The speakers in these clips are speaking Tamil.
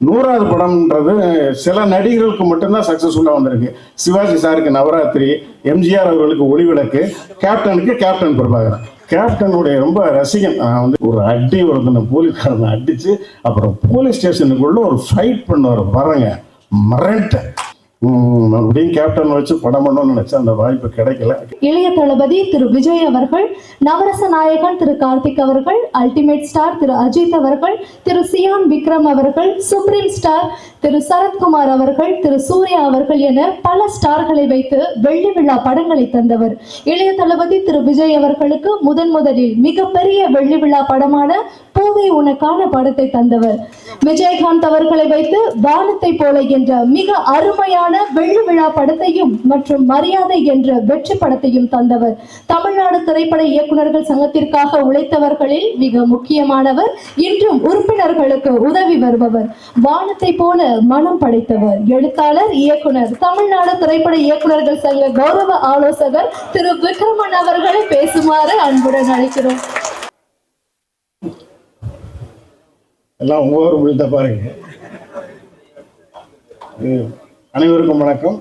நூறாவது படம்ன்றது சில நடிகர்களுக்கு மட்டும்தான் சக்ஸஸ்ஃபுல்லாக வந்திருக்கு. சிவாஜி சாருக்கு நவராத்திரி எம்ஜிஆர் அவர்களுக்கு ஒளிவிளக்கு கேப்டனுக்கு கேப்டன் பிரபாகரன் கேப்டனுடைய ரொம்ப ரசிகன். நான் வந்து ஒரு அடி ஒருத்தனை போலீஸ்காரனை அடித்து அப்புறம் போலீஸ் ஸ்டேஷனுக்குள்ளே ஒரு ஃபைட் பண்ணுவார் வரங்க மரண்டேன் உம், கேப்டன் வச்சு படம் பண்ணணும்னு நினைச்சேன். அந்த வாய்ப்பு கிடைக்கல. இளைய தளபதி திரு விஜய் அவர்கள் நவரச நாயகன் திரு கார்த்திக் அவர்கள் அல்டிமேட் ஸ்டார் திரு அஜித் அவர்கள் திரு சியான் விக்ரம் அவர்கள் சுப்ரீம் ஸ்டார் திரு சரத்குமார் அவர்கள் திரு சூர்யா அவர்கள் என பல ஸ்டார்களை வைத்து வெள்ளி விழா படங்களை தந்தவர். இளைய தளபதி திரு விஜய் அவர்களுக்கு முதன் முதலில் மிகப்பெரிய வெள்ளி விழா படமான பூவை உனக்கான படத்தை தந்தவர். விஜயகாந்த் அவர்களை வைத்து வானத்தை போல என்ற மிக அருமையான வெள்ளி விழா படத்தையும் மற்றும் மரியாதை என்ற வெற்றி படத்தையும் தந்தவர். தமிழ்நாடு திரைப்பட இயக்குனர்கள் சங்கத்திற்காக உழைத்தவர்களில் மிக முக்கியமானவர் இன்றும் உறுப்பினர்களுக்கு உதவி வருபவர். வானத்தை போல மனம் படைத்தவர். எழுத்தாளர் இயக்குனர் தமிழ்நாடு திரைப்பட இயக்குநர்கள் சங்க கௌரவ ஆலோசகர் திரு விக்ரமன் அவர்களை பேசுமாறு அன்புடன் அழைக்கிறோம். எல்லாம் ஒவ்வொரு விழுத்த பாருங்க. அனைவருக்கும் வணக்கம்.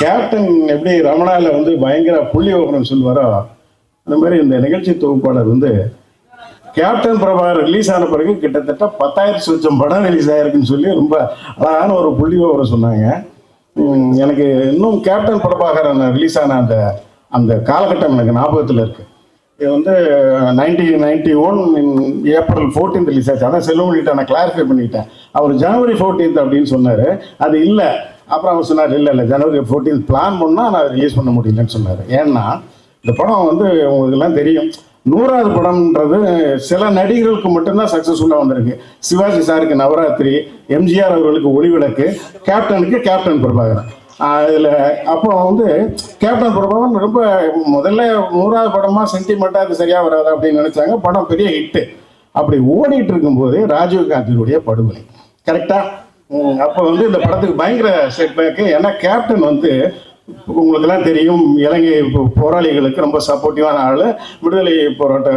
கேப்டன் எப்படி ரமணாவில் வந்து பயங்கர புள்ளி விவரம் சொல்வாரோ அந்த மாதிரி இந்த நிகழ்ச்சி தொகுப்பாளர் வந்து கேப்டன் பிரபாகர் ரிலீஸ் ஆன பிறகு கிட்டத்தட்ட பத்தாயிரம் சொச்சம் படம் ரிலீஸ் ஆயிருக்குன்னு சொல்லி ரொம்ப அழகான ஒரு புள்ளி விவரம் சொன்னாங்க எனக்கு இன்னும் கேப்டன் பிரபாகரன் ரிலீஸ் ஆன அந்த அந்த காலகட்டம் எனக்கு ஞாபகத்தில் இருக்கு. இது வந்து nineteen ninety one April fourteen release ஆச்சு. அதான் செல்வமணிகிட்ட நான் கிளாரிஃபை பண்ணிக்கிட்டேன் அவர் ஜனவரி ஃபோர்டீன்த் அப்படின்னு சொன்னார். அது இல்லை. அப்புறம் அவர் சொன்னார் இல்லை இல்லை ஜனவரி ஃபோர்டீன்த் பிளான் பண்ணால் நான் ரிலீஸ் பண்ண முடியலன்னு சொன்னார். ஏன்னா இந்த படம் வந்து உங்களுக்குலாம் தெரியும். நூறாவது படம்ன்றது சில நடிகர்களுக்கு மட்டும்தான் சக்ஸஸ்ஃபுல்லாக வந்திருக்கு. சிவாஜி சாருக்கு நவராத்திரி எம்ஜிஆர் அவர்களுக்கு ஒளிவிளக்கு கேப்டனுக்கு கேப்டன் பிரபாகரன். அதில் அப்போ வந்து கேப்டன் பிரபாகரன் ரொம்ப முதல்ல நூறாவது படமாக சென்டிமெண்ட்டாக அது சரியாக வராது அப்படின்னு நினச்சாங்க. படம் பெரிய ஹிட்டு அப்படி ஓடிட்டு இருக்கும்போது ராஜீவ்காந்தியுடைய படுகொலை. கரெக்டாக அப்போ வந்து இந்த படத்துக்கு பயங்கர செட்பேக்கு ஏன்னா கேப்டன் வந்து உங்களுக்கெல்லாம் தெரியும் இலங்கை போ- போராளிகளுக்கு ரொம்ப சப்போர்ட்டிவான ஆள். விடுதலை போராட்ட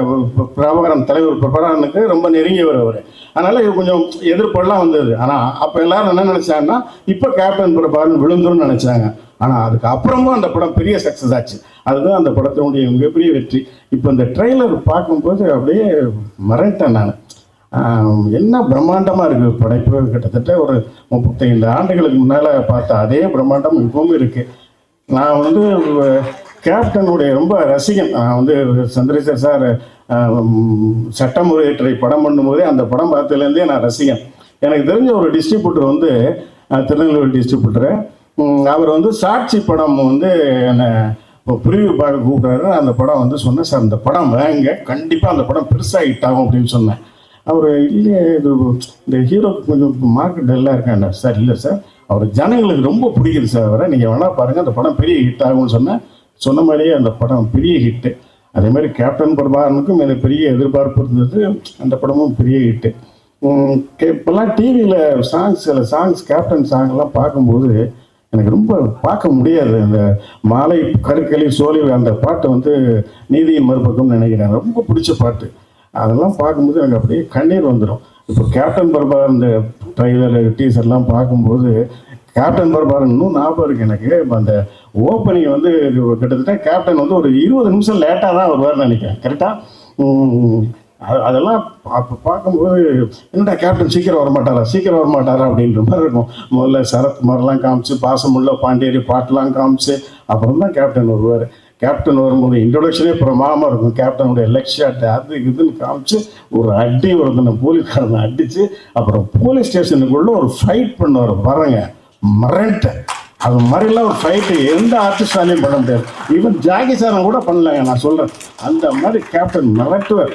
பிரபாகரன் தலைவர் பிரபாகரனுக்கு ரொம்ப நெருங்கியவர் அவர். அதனால கொஞ்சம் எதிர்ப்பெல்லாம் வந்தது. ஆனால் அப்போ எல்லாரும் என்ன நினச்சாங்கன்னா இப்போ கேப்டன் பிரபாகரன் விழுந்துரும்னு நினைச்சாங்க. ஆனால் அதுக்கு அப்புறமும் அந்த படம் பெரிய சக்ஸஸ் ஆச்சு. அதுதான் அந்த படத்தினுடைய மிகப்பெரிய வெற்றி. இப்போ இந்த ட்ரெய்லர் பார்க்கும்போது அப்படியே மறைத்தேன் நான். ஆஹ் என்ன பிரம்மாண்டமாக இருக்குது படைப்பு. கிட்டத்தட்ட ஒரு முப்பத்தைந்து ஆண்டுகளுக்கு முன்னால் பார்த்த அதே பிரம்மாண்டம் இப்பவும் இருக்குது நான் வந்து கேப்டனுடைய ரொம்ப ரசிகன். நான் வந்து சந்திரசேகர் சார் சட்டம் உம், சட்டமுறையற்றை படம் பண்ணும்போதே அந்த படம் பார்த்ததுலேருந்தே நான் ரசிகன். எனக்கு தெரிஞ்ச ஒரு டிஸ்ட்ரிபியூட்டர் வந்து திருநெல்வேலி டிஸ்ட்ரிபியூட்டரு அவர் வந்து சாட்சி படம் வந்து என்னை பிரிவு பார்க்க கூப்பிட்றாரு. அந்த படம் வந்து சொன்னேன் சார் இந்த படம் வாங்க. கண்டிப்பாக அந்த படம் பெருசாக ஹிட் ஆகும் அப்படின்னு சொன்னேன். அவர் இல்லையே இது இந்த ஹீரோக்கு கொஞ்சம் மார்க்கெட் டல்லாக இருக்காண்டா சார் இல்லை சார். அவர் ஜனங்களுக்கு ரொம்ப பிடிக்குது சார் அவரை. நீங்கள் வேணால் பாருங்கள் அந்த படம் பெரிய ஹிட் ஆகும்னு சொன்னேன். சொன்ன மாதிரியே அந்த படம் பெரிய ஹிட்டு அதே மாதிரி கேப்டன் பிரபாகரனுக்கும் எனக்கு பெரிய எதிர்பார்ப்பு இருந்தது. அந்த படமும் பெரிய ஹிட்டு இப்போல்லாம் டிவியில் சாங்ஸ் சில சாங்ஸ் கேப்டன் சாங்லாம் பார்க்கும்போது எனக்கு ரொம்ப பார்க்க முடியாது. அந்த மாலை கருக்களி சோழி அந்த பாட்டு வந்து நீதியின் மறுபக்கம்னு நினைக்கிறேன். ரொம்ப பிடிச்ச பாட்டு. அதெல்லாம் பார்க்கும்போது எனக்கு அப்படியே கண்ணீர் வந்துடும் இப்போ கேப்டன் பிரபா அந்த ட்ரைலர் டீசர்லாம் பார்க்கும்போது கேப்டன் பர்பார் இன்னும் ஞாபகம் இருக்கு எனக்கு. இப்போ அந்த ஓப்பனிங் வந்து கிட்டத்தட்ட கேப்டன் வந்து ஒரு இருபது நிமிஷம் லேட்டாக தான் வருவார்னு நினைக்கிறேன். கரெக்டாக அதெல்லாம் அப்போ பார்க்கும்போது என்னடா கேப்டன் சீக்கிரம் வரமாட்டாரா? சீக்கிரம் வரமாட்டாரா? அப்படின்ற மாதிரி இருக்கும். முதல்ல சரத்குமார்லாம் காமிச்சு பாசமுள்ள பாண்டியரி பாட்டெலாம் காமிச்சு அப்புறம் தான் கேப்டன் வருவார். கேப்டன் வரும்போது இன்ட்ரொடக்ஷனே பிரமாதமாக இருக்கும். கேப்டனுடைய லெக் ஷாட் அது இதுன்னு காமிச்சு ஒரு அடி ஒருத்தனை போலீஸ்காரனை அடித்து அப்புறம் போலீஸ் ஸ்டேஷனுக்குள்ளே ஒரு ஃபைட் பண்ணுவார். வரங்க மரண்டேன் அது மாதிரிலாம் ஒரு ஃபைட்டு எந்த ஆர்டிஸ்டாலையும் பண்ண முடியாது. ஈவன் ஜாகி சாரம் கூட பண்ணலங்க நான் சொல்கிறேன் அந்த மாதிரி கேப்டன் மிரட்டுவர்.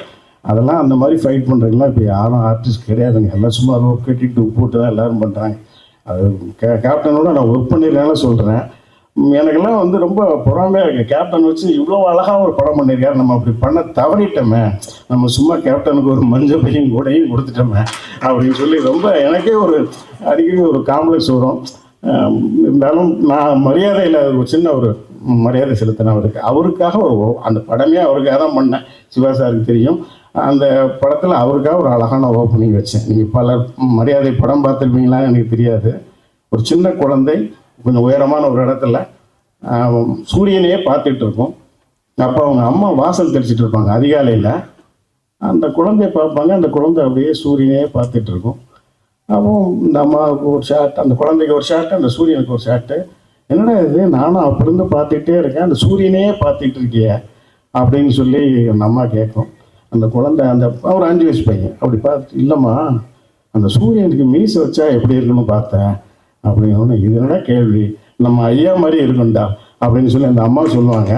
அதெல்லாம் அந்த மாதிரி ஃபைட் பண்ணுறதுலாம் இப்போ யாரும் ஆர்டிஸ்ட் கிடையாதுங்க. எல்லாம் சும்மா ரோப் கட்டிட்டு போட்டு தான் எல்லோரும் பண்ணுறாங்க அது கே கேப்டனோட நான் ஒர்க் பண்ணிடுறேன்னு சொல்கிறேன் எனக்கெல்லாம் வந்து ரொம்ப பொறாமையாக இருக்குது கேப்டன் வச்சு இவ்வளோ அழகாக ஒரு படம் பண்ணியிருக்காரு நம்ம அப்படி பண்ண தவறிட்டோமே. நம்ம சும்மா கேப்டனுக்கு ஒரு மஞ்சள் பையும் கூடையும் கொடுத்துட்டோமே. அப்படின்னு சொல்லி ரொம்ப எனக்கே ஒரு அடிக்கடி ஒரு காம்ப்ளெக்ஸ் வரும். இருந்தாலும் நான் மரியாதையில் ஒரு சின்ன ஒரு மரியாதை செலுத்தினேன் அவருக்கு அவருக்காக ஒரு அந்த படமே அவருக்காக தான் பண்ணேன். சிவா சாருக்கு தெரியும். அந்த படத்தில் அவருக்காக ஒரு அழகான ஓப்பனிங் வச்சேன். நீங்கள் பலர் மரியாதை படம் பார்த்துருப்பீங்களான்னு எனக்கு தெரியாது. ஒரு சின்ன குழந்தை கொஞ்சம் உயரமான ஒரு இடத்துல சூரியனையே பார்த்துட்டு இருக்கோம். அப்போ அவங்க அம்மா வாசல் தெரிச்சிட்டு இருப்பாங்க அதிகாலையில். அந்த குழந்தைய பார்ப்பாங்க அந்த குழந்தை அப்படியே சூரியனையே பார்த்துட்டு இருக்கும். அப்போ இந்த அம்மாவுக்கு ஒரு ஷாட் அந்த குழந்தைக்கு ஒரு ஷாட் அந்த சூரியனுக்கு ஒரு ஷாட்டு என்னடா இது? நானும் அப்படிருந்து பார்த்துக்கிட்டே இருக்கேன் அந்த சூரியனையே பார்த்துட்டு இருக்கிய அப்படின்னு சொல்லி அந்த அம்மா கேட்கும். அந்த குழந்தை அந்த ஒரு அஞ்சு வயசு பையன். அப்படி பார்த்து இல்லைம்மா அந்த சூரியனுக்கு மீசை வச்சா எப்படி இருக்குன்னு பார்த்தேன். அப்படின்னு இது என்ன கேள்வி? நம்ம ஐயா மாதிரி இருக்கும்டா அப்படின்னு சொல்லி அந்த அம்மா சொல்லுவாங்க.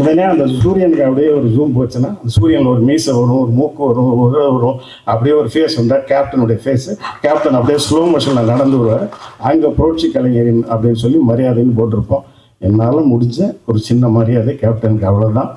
உடனே அந்த சூரியனுக்கு அப்படியே ஒரு ஜூம் போச்சுன்னா அந்த சூரியனில் ஒரு மீசை வரும் ஒரு மூக்கு வரும் ஒரு வரும் அப்படியே ஒரு ஃபேஸ் வந்தால் கேப்டனுடைய ஃபேஸு கேப்டன் அப்படியே ஸ்லோ மோஷனில் நடந்து வருவார். அங்கே புரட்சி கலைஞரின் அப்படின்னு சொல்லி மரியாதைன்னு போட்டிருப்போம். என்னால் முடிஞ்ச ஒரு சின்ன மரியாதை கேப்டனுக்கு அவ்வளோதான்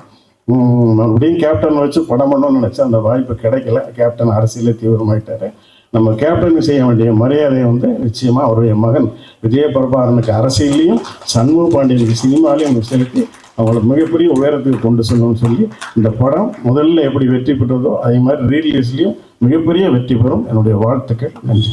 உம், மறுபடியும் கேப்டன் வச்சு படம் பண்ணணும்னு நினச்சேன் அந்த வாய்ப்பு கிடைக்கல. கேப்டன் அரசியலில் தீவிரமாயிட்டாரு. நம்ம கேப்டன் செய்ய வேண்டிய மரியாதையை வந்து நிச்சயமாக அவருடைய மகன் விஜய பரபாரனுக்கு அரசியலையும் சண்முக பாண்டியனுக்கு சினிமாலையும் செலுத்தி அவங்கள மிகப்பெரிய உயரத்துக்கு கொண்டு செல்லணும்னு சொல்லி இந்த படம் முதல்ல எப்படி வெற்றி பெற்றதோ அதே மாதிரி ரீலீஸ்லையும் மிகப்பெரிய வெற்றி பெறும். என்னுடைய வாழ்த்துக்கள். நன்றி.